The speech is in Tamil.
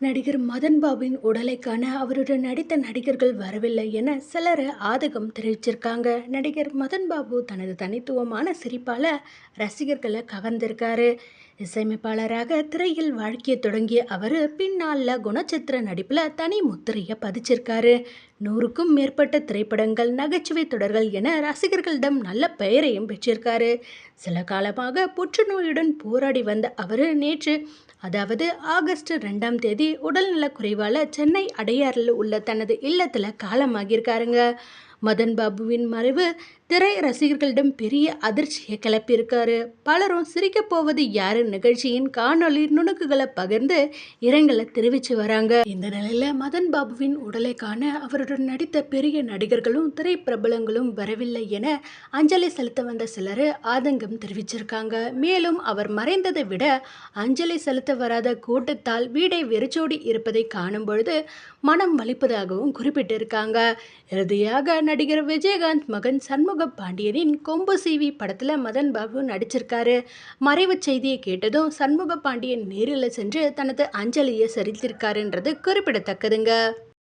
நடிகர் மதன் பாபுவின் உடலை காண அவருடன் நடித்த நடிகர்கள் வரவில்லை என சிலர் ஆதகம் தெரிவிச்சிருக்காங்க. நடிகர் மதன் பாபு தனது தனித்துவமான சிரிப்பால் ரசிகர்களை கவர்ந்திருக்காரு. இசையமைப்பாளராக திரையில் வாழ்க்கையை தொடங்கிய அவர் பின்னாளில் குணச்சித்திர நடிப்பில் தனி முத்திரையை பதிச்சிருக்காரு. நூறுக்கும் மேற்பட்ட திரைப்படங்கள் நகைச்சுவை தொடர்கள் என ரசிகர்களிடம் நல்ல பெயரையும் பெற்றிருக்காரு. சில காலமாக புற்றுநோயுடன் போராடி வந்த அவர் நேற்று அதாவது ஆகஸ்ட் ரெண்டாம் தேதி உடல்நலக் குறைவால் சென்னை அடையாறில் உள்ள தனது இல்லத்தில் காலமாகியிருக்காருங்க. மதன் பாபுவின் மறைவு திரை ரசிகர்களிடம் பெரிய அதிர்ச்சியை கிளப்பியிருக்காரு. பலரும் சிரிக்கப் போவது யாரு? நிகழ்ச்சியின் காணொளி நுணுக்குகளை பகிர்ந்து இரங்கலை தெரிவித்து வராங்க. இந்த நிலையில மதன் பாபுவின் உடலை காண அவருடன் நடித்த பெரிய நடிகர்களும் திரைப்பிரபலங்களும் வரவில்லை என அஞ்சலி செலுத்த வந்த சிலர் ஆதங்கம் தெரிவிச்சிருக்காங்க. மேலும் அவர் மறைந்ததை விட அஞ்சலி செலுத்த வராத கூட்டத்தால் வீடை வெறிச்சோடி இருப்பதை காணும் பொழுது மனம் வலிப்பதாகவும் குறிப்பிட்டிருக்காங்க. இறுதியாக நடிகர் விஜயகாந்த் மகன் சண்முக பாண்டியனின் கொம்பு சீவி படத்தில் மதன் பாபு நடிச்சிருக்காரு. மறைவு செய்தியை கேட்டதும் சண்முக பாண்டியன் நேரில் சென்று தனது அஞ்சலியை செலுத்தியிருக்காருன்றது குறிப்பிடத்தக்கதுங்க.